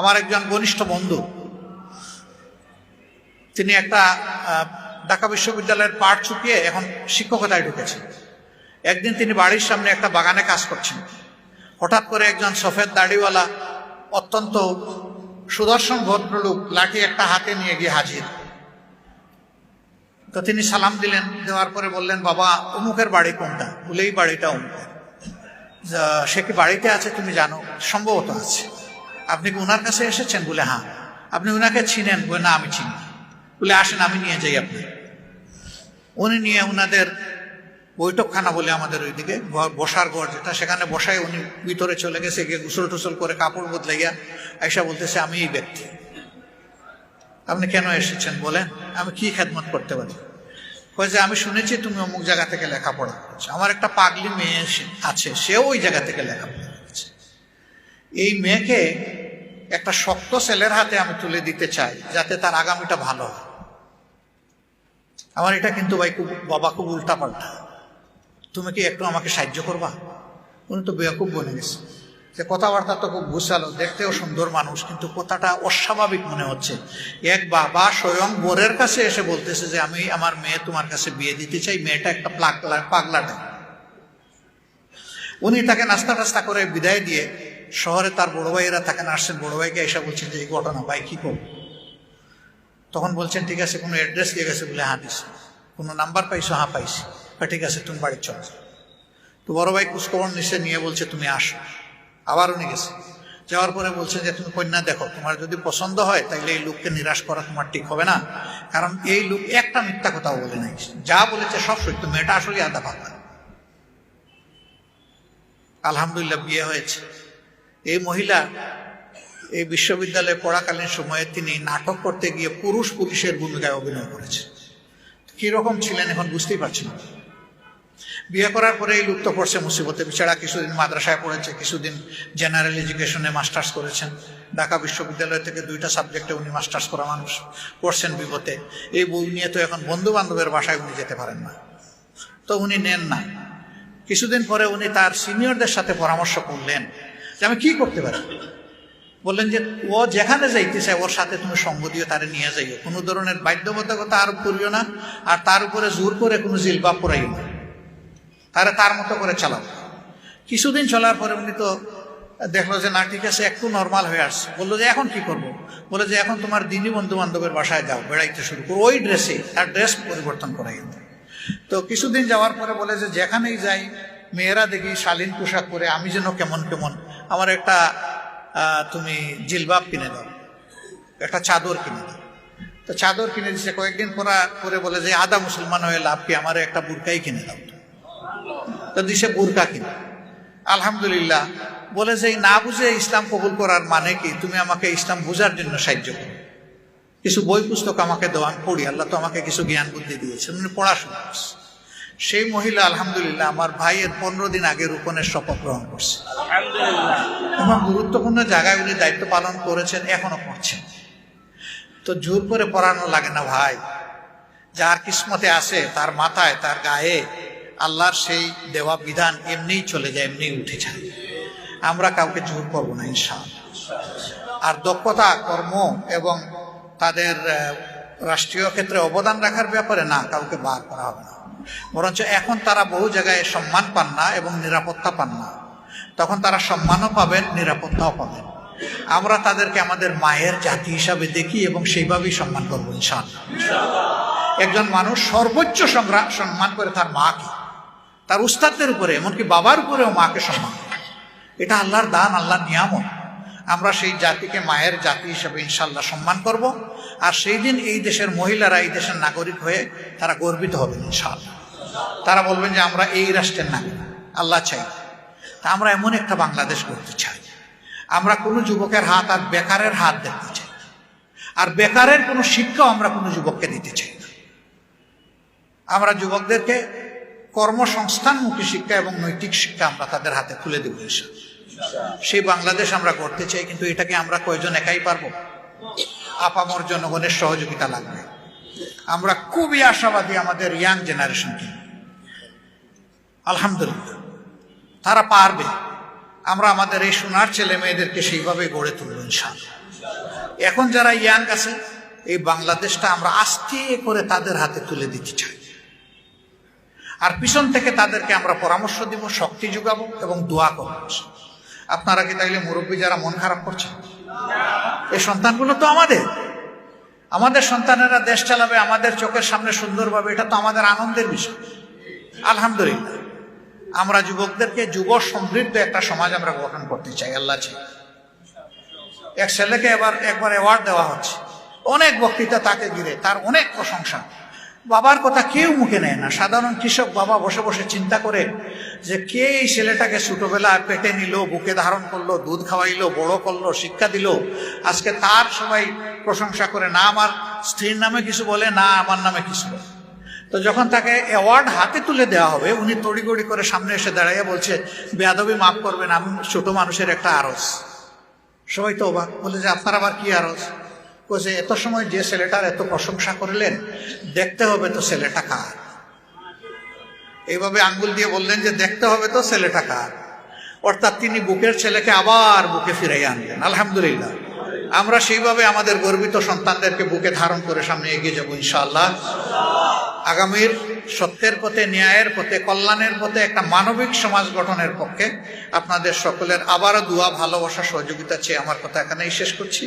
আমার একজন ঘনিষ্ঠ বন্ধু। তিনি একটা ঢাকা বিশ্ববিদ্যালয়ের পাঠ চুকিয়ে এখন শিক্ষকতায় ঢুকেছেন। একদিন তিনি বাড়ির সামনে একটা বাগানে কাজ করছেন। হঠাৎ করে একজন সফেদ দাড়িওয়ালা, অত্যন্ত সুদর্শন ভদ্রলোক লাঠি একটা হাতে নিয়ে গিয়ে হাজির। তো তিনি সালাম দিলেন, দেওয়ার পরে বললেন, বাবা, অমুকের বাড়ি কোনটা? বলে, এই বাড়িটা অমুকের। সে কি বাড়িতে আছে? তুমি জানো, সম্ভবত আছে। আপনি কি ওনার কাছে এসেছেন? বলে হ্যাঁ। আপনি ওনাকে চিনেন? বলে, না, আমি চিনি বলে, আসেন, আমি নিয়ে যাই আপনি। উনি নিয়ে ওনাদের বৈঠকখানা বলে আমাদের ওইদিকে বসার ঘর যেটা, সেখানে বসায় উনি ভিতরে চলে গেছে, গিয়ে গুসল টুসল করে কাপড় বদলাইয়া আইসা বলতেছে, আমি এই ব্যক্তি। আপনি কেন এসেছেন? বলেন আমি কি খেদমত করতে পারি? কয় যে, আমি শুনেছি তুমি অমুক জায়গা থেকে লেখাপড়া করছ। আমার একটা পাগলি মেয়ে আছে, সেও ওই জায়গা থেকে লেখাপড়া করছে। এই মেয়েকে একটা শক্ত ছেলের হাতে আমি তুলে দিতে চাই, যাতে তার আগামীটা ভালো হয়। আমার এটা কিন্তু ভাই খুব, বাবা খুব উল্টা পাল্টা তুমি কি একটু আমাকে সাহায্য করবা? উনি তো বেয়াকুব বনে গেছে। যে কথাবার্তা তো খুব গুছালো, দেখতেও সুন্দর মানুষ, কিন্তু কথাটা অস্বাভাবিক মনে হচ্ছে। এক বাবা স্বয়ং বোরের কাছে এসে বলতেছে যে, আমি আমার মেয়ে তোমার কাছে বিয়ে দিতে চাই, মেয়েটা একটা প্লাগলা পাগলাটা। উনি তাকে নাস্তা টাস্তা করে বিদায় দিয়ে শহরে তার বড় ভাইয়েরা তাকে আসছেন বড় ভাইকে এসে বলছেন যে, এই ঘটনা, ভাই, কি করব? তখন বলছেন, ঠিক আছে, কোনো অ্যাড্রেস দিয়ে গেছে বলে হ্যাঁ দিস কোনো নাম্বার পাইছো? হ্যাঁ পাইছি। ঠিক আছে, তুমি বাড়ি চল তো বড় ভাই কুচকবর নিচে নিয়ে বলছে, তুমি আসো। আবার উনি গেছে। যাওয়ার পরে বলছেন যে, তুমি কন্যা, দেখো, তোমার যদি পছন্দ হয় তাহলে এই লোককে নিরাশ করা তোমার ঠিক হবে না। কারণ এই লোক একটা মিথ্যা কথাও বলে নাই। যা বলেছে সব সত্য, মেয়েটা আসলে আদা পাতা আলহামদুলিল্লাহ, বিয়ে হয়েছে। এই মহিলা এই বিশ্ববিদ্যালয়ে পড়াকালীন সময়ে তিনি নাটক করতে গিয়ে পুরুষ পুলিশের ভূমিকায় অভিনয় করেছেন কীরকম ছিলেন এখন বুঝতেই পারছি না। বিয়ে করার পরে এই লুপ্ত পড়ছে মুসিবতে বিছাড়া কিছুদিন মাদ্রাসায় পড়েছে, কিছুদিন জেনারেল এডুকেশনে মাস্টার্স করেছেন। ঢাকা বিশ্ববিদ্যালয় থেকে দুইটা সাবজেক্টে উনি মাস্টার্স করা মানুষ পড়ছেন বিপদে এই বই নিয়ে তো এখন বন্ধু বান্ধবের বাসায় উনি যেতে পারেন না। তো উনি নেন না। কিছুদিন পরে উনি তার সিনিয়রদের সাথে পরামর্শ করলেন। যে আমি কি করতে পারি? বললেন যে, ও যেখানে যাইতে চায়, ওর সাথে তুমি সঙ্গ দিয়ে তারে নিয়ে যাইও। কোনো ধরনের বাধ্যবাধকতা আরোপ করিও না, আর তার উপরে জোর করে কোনো জিলবাব পরাইও না। তারা তার মতো করে চালাও। কিছুদিন চলার পরে উনি তো দেখল যে, না, ঠিক আছে, একটু নর্মাল হয়ে আসছে। বলল যে, এখন কি করব? বলে যে, এখন তোমার দিনী বন্ধু বান্ধবের বাসায় যাও, বেড়াইতে শুরু করো। ওই ড্রেসে তার ড্রেস পরিবর্তন করাই তো কিছুদিন যাওয়ার পরে বলে যে, যেখানেই যাই, মেয়েরা দেখি শালীন পোশাক পরে, আমি যেন কেমন কেমন আমার একটা তুমি জিলবাব কিনে দাও। একটা চাদর কিনে দাও। তো চাদর কিনে দিচ্ছে কয়েকদিন পরা করে বলে যে, আদা মুসলমান হয়ে লাভ কি? আমার একটা বুরকাই কিনে দাও। তো। দিছে বুরকা কিনে। আলহামদুলিল্লাহ। বলে যে, না বুঝে ইসলাম কবুল করার মানে কি? তুমি আমাকে ইসলাম বোঝার জন্য সাহায্য করো। কিছু বই পুস্তক আমাকে দেওয়া পড়ি। আল্লাহ তো আমাকে কিছু জ্ঞান বুদ্ধি দিয়েছে উনি পড়াশোনা করছে। সেই মহিলা, আলহামদুলিল্লাহ, আমার ভাইয়ের পনেরো দিন আগে রোপণের শপথ গ্রহণ করছে। এবং গুরুত্বপূর্ণ জায়গায় উনি দায়িত্ব পালন করেছেন, এখনও করছেন। তো জোর করে পড়ানো লাগে না ভাই। যার কিসমতে আছে, তার মাথায়, তার গায়ে আল্লাহর সেই দেওয়া বিধান এমনিই চলে যায় এমনি উঠে যায়। আমরা কাউকে জোর করব না, ইনশাআল্লাহ। আর দক্ষতা, কর্ম এবং তাদের রাষ্ট্রীয় ক্ষেত্রে অবদান রাখার ব্যাপারে না, কাউকে বার করা হবে না। বরঞ্চ এখন তারা বহু জায়গায় সম্মান পান না এবং নিরাপত্তা পান না। তখন তারা সম্মানও পাবেন, নিরাপত্তাও পাবেন। আমরা তাদেরকে আমাদের মায়ের জাতি হিসাবে দেখি এবং সেইভাবেই সম্মান করব, ইনশাআল্লাহ। একজন মানুষ সর্বোচ্চ সংগ্রাম সম্মান করে তার মাকে তার উস্তাদদের উপরে, এমনকি বাবার উপরেও মাকে সম্মান করে। এটা আল্লাহর দান, আল্লাহর নিয়ামত। আমরা সেই জাতিকে মায়ের জাতি হিসেবে ইনশাল্লাহ সম্মান করব। আর সেই দিন এই দেশের মহিলারা, এই দেশের নাগরিক হয়ে তারা গর্বিত হবেন ইনশাল্লাহ তারা বলবেন যে আমরা এই রাষ্ট্রের নাগরিক, আল্লাহ চাই। তা আমরা এমন একটা বাংলাদেশ করতে চাই। আমরা কোনো যুবকের হাত আর বেকারের হাত দেখতে চাই আর বেকারের কোনো শিক্ষাও আমরা কোনো যুবককে দিতে চাই না। আমরা যুবকদেরকে কর্মসংস্থানমুখী শিক্ষা এবং নৈতিক শিক্ষা আমরা তাদের হাতে খুলে দেবো। সেই বাংলাদেশ আমরা করতে চাই, কিন্তু এটাকে আমরা কয়জন একাই পারব? আপামর জনগণের সহযোগিতা লাগবে। আমরা খুবই আশাবাদী আমাদের ইয়াং জেনারেশনকে। আলহামদুলিল্লাহ। তারা পারবে। আমরা আমাদের এই সোনার ছেলে মেয়েদেরকে সেইভাবে গড়ে তুলব ইনশাআল্লাহ। এখন যারা ইয়াং আছে, এই বাংলাদেশটা আমরা আস্তে করে তাদের হাতে তুলে দিতে চাই। আর পিছন থেকে তাদেরকে আমরা পরামর্শ দিব, শক্তি যোগাবো এবং দোয়া করব আপনারা কি তাইলে মুরব্বী যারা মন খারাপ করছেন এই সন্তানগুলো তো আমাদের। আমাদের সন্তানেরা দেশ চালাবে, আমাদের চোখের সামনে সুন্দরভাবে, এটা তো আমাদের আনন্দের বিষয়। আলহামদুলিল্লাহ। আমরা যুবকদেরকে যুব সমৃদ্ধ একটা সমাজ আমরা গঠন করতে চাই, আল্লাহ চাই। এক ছেলেকে এবার একবার অ্যাওয়ার্ড দেওয়া হচ্ছে। অনেক বক্তৃতা তাকে ঘিরে, তার অনেক প্রশংসা। বাবার কথা কেউ মুখে নেয় না। সাধারণ কৃষক বাবা বসে বসে চিন্তা করে যে কে এই ছেলেটাকে ছোটবেলায় পেটে নিল, বুকে ধারণ করল, দুধ খাওয়াইলো, বড় করল, শিক্ষা দিল। আজকে তার সবাই প্রশংসা করে, না আমার স্ত্রীর নামে কিছু বলে, না আমার নামে কিছু বলে। তো যখন তাকে অ্যাওয়ার্ড হাতে তুলে দেওয়া হবে, উনি তড়িগড়ি করে সামনে এসে দাঁড়াইয়া বলছে, বেয়াদবি মাফ করবেন, আমি ছোট মানুষের একটা আরস সবাই তো অবাক, বলে যে, আপনার আবার কি আরজ? বলছে এত সময় যে ছেলেটার এত প্রশংসা করলেন, দেখতে হবে তো ছেলেটা কার? এইভাবে আঙ্গুল দিয়ে বললেন যে, দেখতে হবে তো ছেলেটা কার? অর্থাৎ তিনি বুকের ছেলেকে আবার বুকে ফিরাই আনলেন, আলহামদুলিল্লাহ। আমরা সেইভাবে আমাদের গর্বিত সন্তানদেরকে বুকে ধারণ করে সামনে এগিয়ে যাব, ইনশাআল্লাহ। আগামীর সত্যের পথে, ন্যায়ের পথে, কল্যাণের পথে, একটা মানবিক সমাজ গঠনের পক্ষে আপনাদের সকলের আবারও দোয়া, ভালোবাসা, সহযোগিতা চেয়ে আমার কথা এখানেই শেষ করছি।